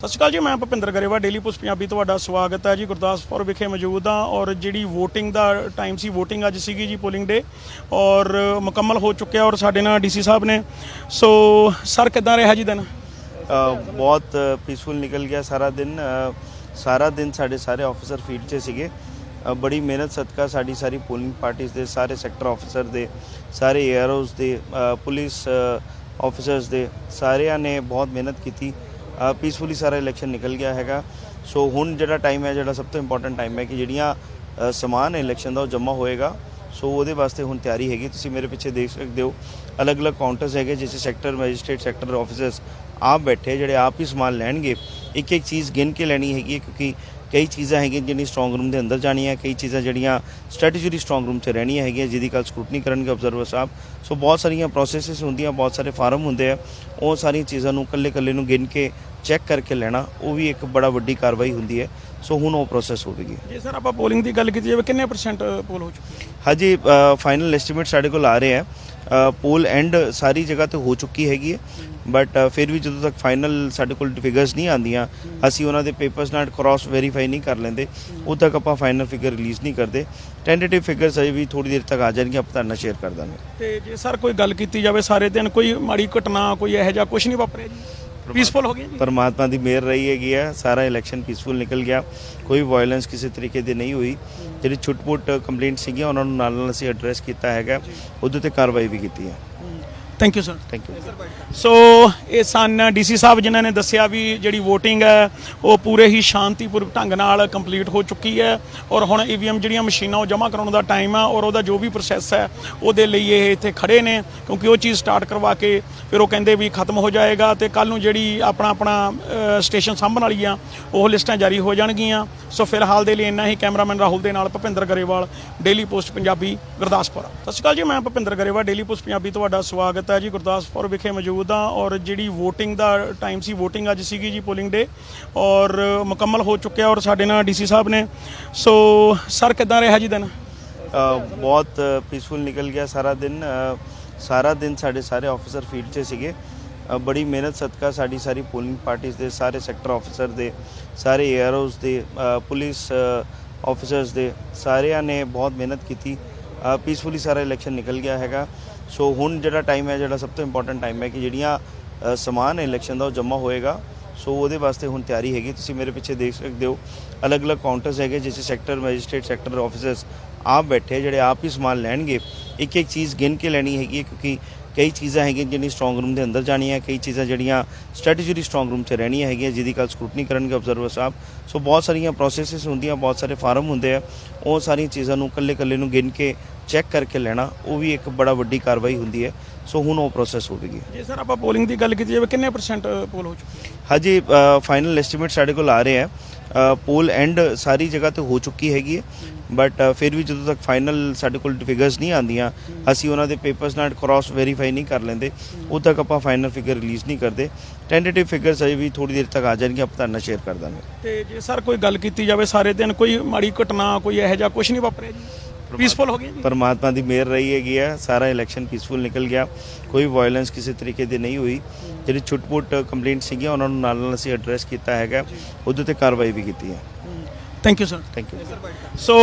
ਸਤਿ ਸ਼੍ਰੀ ਅਕਾਲ ਜੀ, ਮੈਂ ਭੁਪਿੰਦਰ ਗਰੇਵਾ ਡੇਲੀ ਪੋਸਟ ਪੰਜਾਬੀ ਤੁਹਾਡਾ ਸਵਾਗਤ ਹੈ ਜੀ। ਗੁਰਦਾਸਪੁਰ ਵਿਖੇ ਮੌਜੂਦ ਹਾਂ ਔਰ ਜਿਹੜੀ VOTING ਦਾ ਟਾਈਮ ਸੀ, VOTING ਅੱਜ ਸੀਗੀ ਜੀ ਪੋਲਿੰਗ ਡੇ ਔਰ ਮੁਕੰਮਲ ਹੋ ਚੁੱਕਿਆ ਔਰ ਸਾਡੇ ਨਾਲ ਡੀਸੀ ਸਾਹਿਬ ਨੇ। ਸੋ ਸਰ, ਕਿੱਦਾਂ ਰਿਹਾ ਜੀ ਦਿਨ? ਬਹੁਤ ਪੀਸਫੁਲ ਨਿਕਲ ਗਿਆ ਸਾਰਾ ਦਿਨ। ਸਾਰਾ ਦਿਨ ਸਾਡੇ ਸਾਰੇ ਆਫੀਸਰ ਫੀਲਡ 'ਚ ਸੀਗੇ। ਬੜੀ ਮਿਹਨਤ ਸਦਕਾ ਸਾਡੀ ਸਾਰੀ ਪੋਲਿੰਗ ਪਾਰਟੀਆਂ ਦੇ, ਸਾਰੇ ਸੈਕਟਰ ਆਫੀਸਰ ਦੇ, ਸਾਰੇ ਏਆਰਓਸ ਦੇ ਪੁਲਿਸ ਆਫੀਸਰਸ ਦੇ, ਸਾਰਿਆਂ ਨੇ ਬਹੁਤ ਮਿਹਨਤ ਕੀਤੀ। ਪੀਸਫੁਲੀ ਸਾਰਾ ਇਲੈਕਸ਼ਨ ਨਿਕਲ ਗਿਆ ਹੈਗਾ। ਸੋ ਹੁਣ ਜਿਹੜਾ ਟਾਈਮ ਹੈ, ਜਿਹੜਾ ਸਭ ਤੋਂ ਇੰਪੋਰਟੈਂਟ ਟਾਈਮ ਹੈ ਕਿ ਜਿਹੜੀਆਂ ਸਮਾਨ ਇਲੈਕਸ਼ਨ ਦਾ, ਉਹ ਜਮ੍ਹਾਂ ਹੋਏਗਾ। ਸੋ ਉਹਦੇ ਵਾਸਤੇ ਹੁਣ ਤਿਆਰੀ ਹੈਗੀ। ਤੁਸੀਂ ਮੇਰੇ ਪਿੱਛੇ ਦੇਖ ਸਕਦੇ ਹੋ, ਅਲੱਗ-ਅਲੱਗ ਕਾਊਂਟਰਸ ਹੈਗੇ, ਜਿਸ ਸੈਕਟਰ ਮੈਜਿਸਟ੍ਰੇਟ ਸੈਕਟਰ ਆਫਿਸਰਸ ਆਪ ਬੈਠੇ, ਜਿਹੜੇ ਆਪ ਹੀ ਸਮਾਨ ਲੈਣਗੇ। ਇੱਕ ਇੱਕ ਚੀਜ਼ ਗਿਣ ਕੇ ਲੈਣੀ ਹੈਗੀ ਹੈ, ਕਿਉਂਕਿ ਕਈ ਚੀਜ਼ਾਂ ਹੈਗੀਆਂ ਜਿਹੜੀਆਂ ਸਟਰੋਂਗ ਰੂਮ ਦੇ ਅੰਦਰ ਜਾਣੀਆਂ, ਕਈ ਚੀਜ਼ਾਂ ਜਿਹੜੀਆਂ ਸਟ੍ਰੈਟੇਜਰੀ ਸਟਰੋਂਗ ਰੂਮ 'ਚ ਰਹਿਣੀਆਂ ਹੈਗੀਆਂ, ਜਿਹਦੀ ਕੱਲ ਸਕ੍ਰੂਟਨੀ ਕਰਨਗੇ ਆਬਜ਼ਰਵਰ ਸਾਹਿਬ। ਸੋ ਬਹੁਤ ਸਾਰੀਆਂ ਪ੍ਰੋਸੈਸਸ ਹੁੰਦੀਆਂ, ਬਹੁਤ ਸਾਰੇ ਫਾਰਮ ਹੁੰਦੇ ਆ। ਉਹ ਸਾਰੀਆਂ ਚੀਜ਼ਾਂ ਨੂੰ ਇਕੱਲੇ ਇਕੱਲੇ ਨੂੰ ਗਿਣ ਕੇ ਚੈੱਕ ਕਰਕੇ ਲੈਣਾ ਉਹ ਵੀ ਇੱਕ ਬੜਾ ਵੱਡੀ ਕਾਰਵਾਈ ਹੁੰਦੀ ਹੈ। ਸੋ ਹੁਣ ਉਹ ਪ੍ਰੋਸੈਸ ਹੋਵੇਗੀ। ਜੇ ਸਰ ਆਪਾਂ ਪੋਲਿੰਗ ਦੀ ਗੱਲ ਕੀਤੀ ਜਾਵੇ ਕਿੰਨੇ ਪਰਸੈਂਟ ਪੋਲ ਹੋ ਚੁੱਕੀ ਹੈ ਹਜੇ ਫਾਈਨਲ ਐਸਟੀਮੇਟ ਸਾਡੇ ਕੋਲ ਆ ਰਹੇ ਆ ਪੋਲ ਐਂਡ ਸਾਰੀ ਜਗ੍ਹਾ ਤੇ ਹੋ ਚੁੱਕੀ ਹੈਗੀ ਹੈ। ਬਟ ਫਿਰ ਵੀ ਜਦੋਂ ਤੱਕ ਫਾਈਨਲ ਸਾਡੇ ਕੋਲ ਫਿਗਰਸ ਨਹੀਂ ਆਂਦੀਆਂ ਅਸੀਂ ਉਹਨਾਂ ਦੇ ਪੇਪਰਸ ਨਾਲ ਕ੍ਰਾਸ ਵੈਰੀਫਾਈ ਨਹੀਂ ਕਰ ਲੈਂਦੇ। ਉਦੋਂ ਤੱਕ ਆਪਾਂ ਫਾਈਨਲ ਫਿਗਰ ਰਿਲੀਜ਼ ਨਹੀਂ ਕਰਦੇ। ਟੈਂਟੇਟਿਵ ਫਿਗਰਸ ਅਜੇ ਵੀ ਥੋੜੀ ਦੇਰ ਤੱਕ ਆ ਜਾਣਗੇ ਆਪਾਂ ਤੁਹਾਡੇ ਨਾਲ ਸ਼ੇਅਰ ਕਰ ਦਾਂਗੇ। ਤੇ ਜੇ ਸਰ ਕੋਈ ਗੱਲ ਕੀਤੀ ਜਾਵੇ ਸਾਰੇ ਦਿਨ ਕੋਈ ਮਾੜੀ ਘਟਨਾ ਕੋਈ ਇਹੋ ਜਿਹਾ ਕੁਝ ਨਹੀਂ ਵਾਪਰਿਆ ਜੀ? ਪੀਸਫੁਲ ਹੋ ਗਿਆ ਜੀ? ਪਰਮਾਤਮਾ ਦੀ ਮਿਹਰ ਰਹੀ ਹੈਗੀ ਆ ਸਾਰਾ ਇਲੈਕਸ਼ਨ ਪੀਸਫੁਲ ਨਿਕਲ ਗਿਆ। ਕੋਈ ਵਾਇਲੈਂਸ ਕਿਸੇ ਤਰੀਕੇ ਦੀ ਨਹੀਂ ਹੋਈ। ਜਿਹੜੀ ਛੁੱਟ-ਪੁੱਟ ਕੰਪਲੇਂਟ ਸੀਗੀਆਂ ਉਹਨਾਂ ਨੂੰ ਨਾਲ ਨਾਲ ਅਸੀਂ ਐਡਰੈਸ ਕੀਤਾ ਹੈਗਾ। ਉਹਦੇ ਤੇ ਕਾਰਵਾਈ ਵੀ ਕੀਤੀ ਹੈ। Thank you sir thank you so ਇਹ ਸਨ ਡੀਸੀ ਸਾਹਿਬ ਜਿਨ੍ਹਾਂ ਨੇ ਦੱਸਿਆ ਵੀ ਜਿਹੜੀ VOTING ਹੈ ਉਹ ਪੂਰੇ ਹੀ ਸ਼ਾਂਤੀਪੂਰਵਕ ਢੰਗ ਨਾਲ ਕੰਪਲੀਟ ਹੋ ਚੁੱਕੀ ਹੈ ਔਰ ਹੁਣ EVM ਜਿਹੜੀਆਂ ਮਸ਼ੀਨਾਂ ਉਹ ਜਮ੍ਹਾਂ ਕਰਾਉਣ ਦਾ ਟਾਈਮ ਹੈ ਔਰ ਉਹਦਾ ਜੋ ਵੀ ਪ੍ਰੋਸੈਸ ਹੈ ਉਹਦੇ ਲਈ ਇਹ ਇੱਥੇ ਖੜੇ ਨੇ ਕਿਉਂਕਿ ਉਹ ਚੀਜ਼ ਸਟਾਰਟ ਕਰਵਾ ਕੇ ਫਿਰ ਉਹ ਕਹਿੰਦੇ ਵੀ ਖਤਮ ਹੋ ਜਾਏਗਾ ਤੇ ਕੱਲ ਨੂੰ ਜਿਹੜੀ ਆਪਣਾ ਆਪਣਾ ਸਟੇਸ਼ਨ ਸਾਂਭਣ ਵਾਲੀ ਆ ਉਹ ਲਿਸਟਾਂ ਜਾਰੀ ਹੋ ਜਾਣਗੀਆਂ। ਸੋ ਫਿਲਹਾਲ ਦੇ ਲਈ ਇੰਨਾ ਹੀ। ਕੈਮਰਾਮੈਨ ਰਾਹੁਲ ਦੇ ਨਾਲ ਭੁਪਿੰਦਰ ਗਰੇਵਾਲ ਡੇਲੀ ਪੋਸਟ ਪੰਜਾਬੀ ਗੁਰਦਾਸਪੁਰ। ਸਤਿ ਸ਼੍ਰੀ ਅਕਾਲ ਜੀ ਮੈਂ ਭੁਪਿੰਦਰ ਗਰੇਵਾਲ ਡੇਲੀ ਪੋਸਟ ਪੰਜਾਬੀ ਤੁਹਾਡਾ ਸਵਾਗਤ ਹੈ ਜੀ, ਗੁਰਦਾਸਪੁਰ ਵਿਖੇ ਮੌਜੂਦ ਹਾਂ ਔਰ ਜਿਹੜੀ VOTING ਦਾ ਟਾਈਮ ਸੀ, VOTING ਅੱਜ ਸੀਗੀ ਜੀ ਪੋਲਿੰਗ ਡੇ ਔਰ ਮੁਕੰਮਲ ਹੋ ਚੁੱਕਿਆ ਔਰ ਸਾਡੇ ਨਾਲ ਡੀਸੀ ਸਾਹਿਬ ਨੇ। ਸੋ ਸਰ ਕਿੱਦਾਂ ਰਿਹਾ ਜੀ ਦਿਨ? ਬਹੁਤ ਪੀਸਫੁਲ ਨਿਕਲ ਗਿਆ ਸਾਰਾ ਦਿਨ। ਸਾਰਾ ਦਿਨ ਸਾਡੇ ਸਾਰੇ ਆਫੀਸਰ ਫੀਲਡ 'ਚ ਸੀਗੇ। ਬੜੀ ਮਿਹਨਤ, ਸਦਕਾ ਸਾਡੀ ਸਾਰੀ ਪੋਲਿੰਗ ਪਾਰਟੀਆਂ ਦੇ, ਸਾਰੇ ਸੈਕਟਰ ਆਫੀਸਰ ਦੇ, ਸਾਰੇ ਏਆਰਓਸ ਦੇ ਪੁਲਿਸ ਆਫੀਸਰਸ ਦੇ, ਸਾਰਿਆਂ ਨੇ ਬਹੁਤ ਮਿਹਨਤ ਕੀਤੀ। ਪੀਸਫੁਲੀ ਸਾਰਾ ਇਲੈਕਸ਼ਨ ਨਿਕਲ ਗਿਆ ਹੈਗਾ। ਸੋ ਹੁਣ ਜਿਹੜਾ ਟਾਈਮ ਹੈ ਜਿਹੜਾ ਸਭ ਤੋਂ ਇੰਪੋਰਟੈਂਟ ਟਾਈਮ ਹੈ ਕਿ ਜਿਹੜੀਆਂ ਅ, ਸਮਾਨ ਇਲੈਕਸ਼ਨ ਦਾ ਉਹ ਜਮ੍ਹਾਂ ਹੋਏਗਾ। ਸੋ ਉਹਦੇ ਵਾਸਤੇ ਹੁਣ ਤਿਆਰੀ ਹੈਗੀ। ਤੁਸੀਂ ਮੇਰੇ ਪਿੱਛੇ ਦੇਖ ਸਕਦੇ ਹੋ ਅਲੱਗ-ਅਲੱਗ ਕਾਊਂਟਰਸ ਹੈਗੇ ਜਿਸ ਸੈਕਟਰ ਮੈਜਿਸਟ੍ਰੇਟ ਸੈਕਟਰ ਆਫਿਸਰਸ ਆਪ ਬੈਠੇ ਜਿਹੜੇ ਆਪ ਹੀ ਸਮਾਨ ਲੈਣਗੇ। ਇੱਕ ਇੱਕ ਚੀਜ਼ ਗਿਣ ਕੇ ਲੈਣੀ ਹੈਗੀ ਹੈ ਕਿਉਂਕਿ ਕਈ ਚੀਜ਼ਾਂ ਹੈਗੀਆਂ ਜਿਹੜੀਆਂ ਸਟਰੋਂਗ ਰੂਮ ਦੇ ਅੰਦਰ ਜਾਣੀਆਂ ਕਈ ਚੀਜ਼ਾਂ ਜਿਹੜੀਆਂ ਸਟ੍ਰੈਟੇਜਰੀ ਸਟਰੋਂਗ ਰੂਮ 'ਚ ਰਹਿਣੀਆਂ ਹੈਗੀਆਂ ਜਿਹਦੀ ਕੱਲ ਸਕ੍ਰੂਟਨੀ ਕਰਨਗੇ ਆਬਜ਼ਰਵਰ ਸਾਹਿਬ। ਸੋ ਬਹੁਤ ਸਾਰੀਆਂ ਪ੍ਰੋਸੈਸਸ ਹੁੰਦੀਆਂ ਬਹੁਤ ਸਾਰੇ ਫਾਰਮ ਹੁੰਦੇ ਆ। ਉਹ ਸਾਰੀਆਂ ਚੀਜ਼ਾਂ ਨੂੰ ਕੱਲੇ-ਕੱਲੇ ਨੂੰ ਗਿਣ ਕੇ ਚੈੱਕ ਕਰਕੇ ਲੈਣਾ ਉਹ ਵੀ ਇੱਕ ਬੜਾ ਵੱਡੀ ਕਾਰਵਾਈ ਹੁੰਦੀ ਹੈ। ਸੋ ਹੁਣ ਉਹ ਪ੍ਰੋਸੈਸ ਹੋਵੇਗੀ ਜੇ ਸਰ ਆਪਾਂ ਪੋਲਿੰਗ ਦੀ ਗੱਲ ਕੀਤੀ ਜਾਵੇ ਕਿੰਨੇ ਪਰਸੈਂਟ ਪੋਲ ਹੋ ਚੁੱਕੀ ਹੈ? ਹਜੇ ਫਾਈਨਲ ਐਸਟੀਮੇਟ ਸਾਡੇ ਕੋਲ ਆ ਰਹੇ ਆ ਪੋਲ ਐਂਡ ਸਾਰੀ ਜਗ੍ਹਾ ਤੇ ਹੋ ਚੁੱਕੀ ਹੈਗੀ ਹੈ। ਬਟ ਫਿਰ ਵੀ ਜਦੋਂ ਤੱਕ ਫਾਈਨਲ ਸਾਡੇ ਕੋਲ ਫਿਗਰਸ ਨਹੀਂ ਆਂਦੀਆਂ ਅਸੀਂ ਉਹਨਾਂ ਦੇ ਪੇਪਰਸ ਨਾਲ ਕ੍ਰਾਸ ਵੈਰੀਫਾਈ ਨਹੀਂ ਕਰ ਲੈਂਦੇ ਉਦੋਂ ਤੱਕ ਆਪਾਂ ਫਾਈਨਲ ਫਿਗਰ ਰਿਲੀਜ਼ ਨਹੀਂ ਕਰਦੇ। ਟੈਂਟੇਟਿਵ ਫਿਗਰਸ ਅਜੇ ਵੀ ਥੋੜੀ ਦੇਰ ਤੱਕ ਆ ਜਾਣਗੇ ਆਪਾਂ ਤੁਹਾਡੇ ਨਾਲ ਸ਼ੇਅਰ ਕਰ ਦਾਂਗੇ। ਤੇ ਜੇ ਸਰ ਕੋਈ ਗੱਲ ਕੀਤੀ ਜਾਵੇ ਸਾਰੇ ਦਿਨ ਕੋਈ ਮਾੜੀ ਘਟਨਾ ਕੋਈ ਇਹੋ ਜਿਹਾ ਕੁਝ ਨਹੀਂ ਵਾਪਰਿਆ ਜੀ? ਪੀਸਫੁਲ ਹੋ ਗਿਆ ਜੀ? ਪਰਮਾਤਮਾ ਦੀ ਮਿਹਰ ਰਹੀ ਹੈਗੀ ਆ ਸਾਰਾ ਇਲੈਕਸ਼ਨ ਪੀਸਫੁਲ ਨਿਕਲ ਗਿਆ। ਕੋਈ ਵਾਇਲੈਂਸ ਕਿਸੇ ਤਰੀਕੇ ਦੀ ਨਹੀਂ ਹੋਈ। ਜਿਹੜੀ ਛੁੱਟ-ਪੁੱਟ ਕੰਪਲੇਂਟ ਸੀਗੀਆਂ ਉਹਨਾਂ ਨੂੰ ਨਾਲ ਨਾਲ ਅਸੀਂ ਐਡਰੈਸ ਕੀਤਾ ਹੈਗਾ। ਉਹਦੇ ਤੇ ਕਾਰਵਾਈ ਵੀ ਕੀਤੀ ਹੈ। Thank you sir thank you so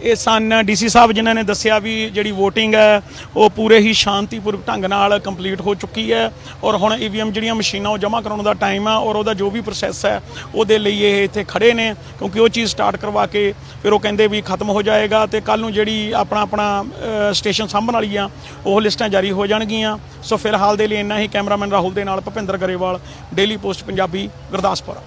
ਇਹ ਸਨ ਡੀਸੀ ਸਾਹਿਬ ਜਿਨ੍ਹਾਂ ਨੇ ਦੱਸਿਆ ਵੀ ਜਿਹੜੀ VOTING ਹੈ ਉਹ ਪੂਰੇ ਹੀ ਸ਼ਾਂਤੀਪੂਰਵਕ ਢੰਗ ਨਾਲ ਕੰਪਲੀਟ ਹੋ ਚੁੱਕੀ ਹੈ ਔਰ ਹੁਣ EVM ਜਿਹੜੀਆਂ ਮਸ਼ੀਨਾਂ ਉਹ ਜਮ੍ਹਾਂ ਕਰਾਉਣ ਦਾ ਟਾਈਮ ਹੈ ਔਰ ਉਹਦਾ ਜੋ ਵੀ ਪ੍ਰੋਸੈਸ ਹੈ ਉਹਦੇ ਲਈ ਇਹ ਇੱਥੇ ਖੜੇ ਨੇ ਕਿਉਂਕਿ ਉਹ ਚੀਜ਼ ਸਟਾਰਟ ਕਰਵਾ ਕੇ ਫਿਰ ਉਹ ਕਹਿੰਦੇ ਵੀ ਖਤਮ ਹੋ ਜਾਏਗਾ ਤੇ ਕੱਲ ਨੂੰ ਜਿਹੜੀ ਆਪਣਾ ਆਪਣਾ ਸਟੇਸ਼ਨ ਸਾਂਭਣ ਵਾਲੀ ਆ ਉਹ ਲਿਸਟਾਂ ਜਾਰੀ ਹੋ ਜਾਣਗੀਆਂ। ਸੋ ਫਿਲਹਾਲ ਦੇ ਲਈ ਇੰਨਾ ਹੀ ਕੈਮਰਾਮੈਨ ਰਾਹੁਲ ਦੇ ਨਾਲ ਭੁਪਿੰਦਰ ਗਰੇਵਾਲ ਡੇਲੀ ਪੋਸਟ ਪੰਜਾਬੀ ਗੁਰਦਾਸਪੁਰ।